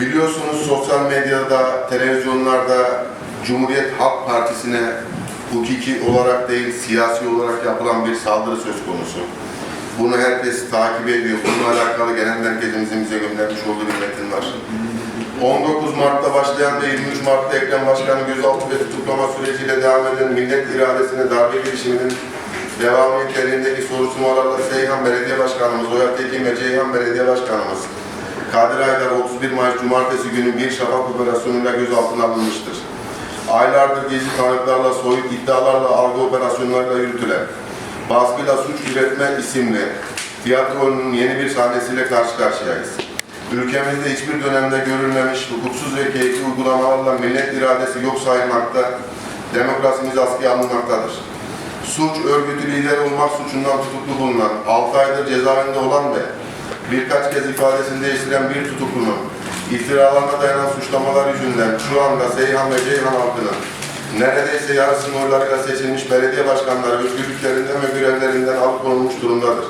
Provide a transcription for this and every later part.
Biliyorsunuz sosyal medyada, televizyonlarda Cumhuriyet Halk Partisi'ne hukuki olarak değil, siyasi olarak yapılan bir saldırı söz konusu. Bunu herkes takip ediyor. Bununla alakalı genel merkezimizin bize göndermiş olduğu bir metin var. 19 Mart'ta başlayan ve 23 Mart'ta Ekrem Başkan'ın gözaltı ve tutuklama süreciyle devam eden millet iradesine darbe girişiminin devamı niteliğindeki soruşturmalarla Seyhan Belediye Başkanımız, Oya Tekin ve Ceyhan Belediye Başkanımız Kadir Aydar 31 Mayıs Cumartesi günü bir şafak operasyonuyla gözaltına alınmıştır. Aylardır gizli tanıklarla, soyut iddialarla, algı operasyonlarıyla yürütülen Baskıyla Suç Üretme isimli tiyatronun yeni bir sahnesiyle karşı karşıyayız. Ülkemizde hiçbir dönemde görülmemiş hukuksuz ve keyfi uygulamalarla millet iradesi yok sayılmakta, demokrasimiz askıya alınmaktadır. Suç örgütü lider olmak suçundan tutuklu bulunan, 6 aydır cezaevinde olan ve birkaç kez ifadesini değiştiren bir tutuklunun iftiralarına dayanan suçlamalar yüzünden şu anda Seyhan ve Ceyhan halkının neredeyse yarısının oylarıyla seçilmiş belediye başkanları özgürlüklerinden ve görevlerinden alıkonulmuş durumdadır.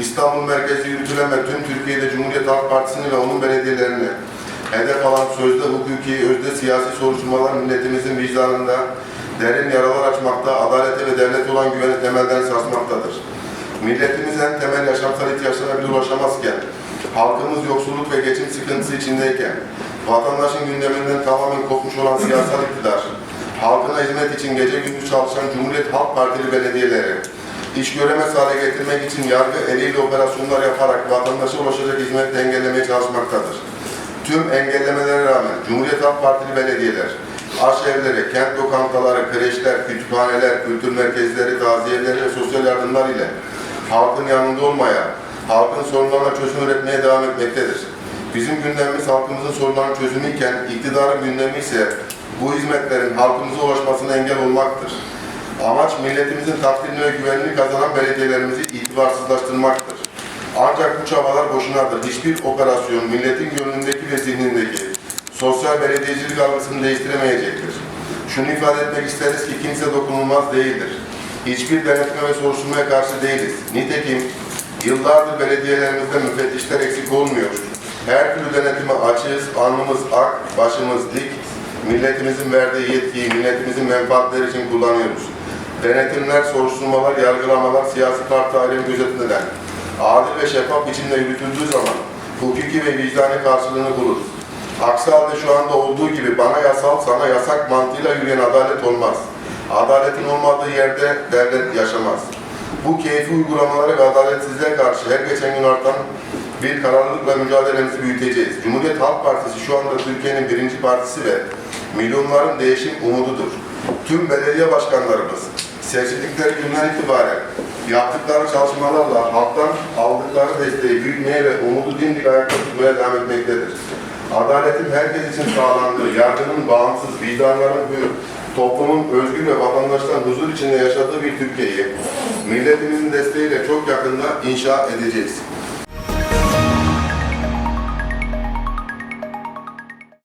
İstanbul merkezi yürütülen ve tüm Türkiye'de Cumhuriyet Halk Partisi'ni ve onun belediyelerini hedef alan sözde hukuki, özde siyasi soruşturmalar milletimizin vicdanında derin yaralar açmakta, adalete ve devlete olan güveni temelden sarsmaktadır. Milletimiz en temel yaşamsal ihtiyaçlarına bile ulaşamazken, halkımız yoksulluk ve geçim sıkıntısı içindeyken, vatandaşın gündeminden tamamen kopmuş olan siyasal iktidar, halkına hizmet için gece gündüz çalışan Cumhuriyet Halk Partili belediyeleri, iş göremez hale getirmek için yargı eliyle operasyonlar yaparak vatandaşa ulaşacak hizmeti engellemeye çalışmaktadır. Tüm engellemelere rağmen Cumhuriyet Halk Partili belediyeler, aşevleri, kent lokantaları, kreşler, kütüphaneler, kültür merkezleri, taziyeleri ve sosyal yardımlar ile halkın yanında olmaya, halkın sorunlarına çözüm üretmeye devam etmektedir. Bizim gündemimiz halkımızın sorunlarının çözümü iken, iktidarın gündemi ise bu hizmetlerin halkımıza ulaşmasına engel olmaktır. Amaç milletimizin takdirini ve güvenini kazanan belediyelerimizi itibarsızlaştırmaktır. Ancak bu çabalar boşunadır. Hiçbir operasyon milletin gönlündeki ve zihnindeki sosyal belediyecilik algısını değiştiremeyecektir. Şunu ifade etmek isteriz ki kimse dokunulmaz değildir. Hiçbir denetme ve soruşturmaya karşı değiliz. Nitekim yıllardır belediyelerimizde müfettişler eksik olmuyor. Her türlü denetime açığız, alnımız ak, başımız dik. Milletimizin verdiği yetkiyi milletimizin menfaatleri için kullanıyoruz. Denetimler, soruşturmalar, yargılamalar siyasi parti ayrım gözetimden adil ve şeffaf biçimde yürütüldüğü zaman hukuki ve vicdani karşılığını bulur. Aksi halde şu anda olduğu gibi bana yasal, sana yasak mantığıyla yürüyen adalet olmaz. Adaletin olmadığı yerde devlet yaşamaz. Bu keyfi uygulamalara ve adaletsizliğe karşı her geçen gün artan bir kararlılıkla mücadelemizi büyüteceğiz. Cumhuriyet Halk Partisi şu anda Türkiye'nin birinci partisi ve milyonların değişim umududur. Tüm belediye başkanlarımız seçildikleri günden itibaren yaptıkları çalışmalarla halktan aldıkları desteği büyütmeye ve umudu dimdik ayakta tutmaya devam etmektedir. Adaletin herkes için sağlandığı, yargının bağımsız, vicdanların hür, toplumun özgür ve vatandaşların huzur içinde yaşadığı bir Türkiye'yi milletimizin desteğiyle çok yakında inşa edeceğiz.